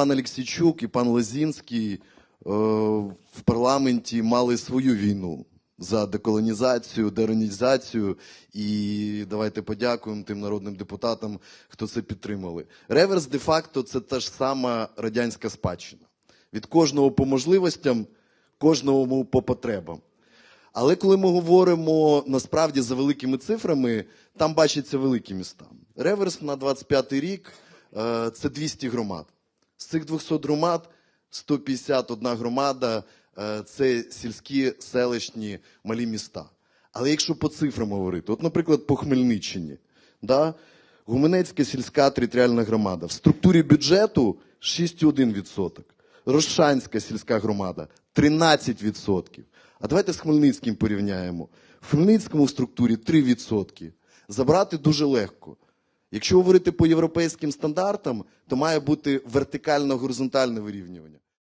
пан Алексійчук і пан Лозінський е, в парламенті мали свою війну за деколонізацію, деронізацію. І давайте подякуємо тим народним депутатам, хто це підтримали. Реверс де-факто це та ж сама радянська спадщина. Від кожного по можливостям, кожному по потребам. Але коли ми говоримо насправді за великими цифрами, там бачаться великі міста. Реверс на 25 рік е, це 200 громад. З цих 200 громад 151 громада е, це сільські, селищні, малі міста. Але якщо по цифрам говорити, от, наприклад, по Хмельниччині, да, Гуменецька сільська територіальна громада в структурі бюджету 6,1%. Рошанська сільська громада 13%. А давайте з Хмельницьким порівняємо. В Хмельницькому в структурі 3%. Забрати дуже легко. Якщо говорити по європейським стандартам, то має бути вертикально-горизонтальне вирівнювання.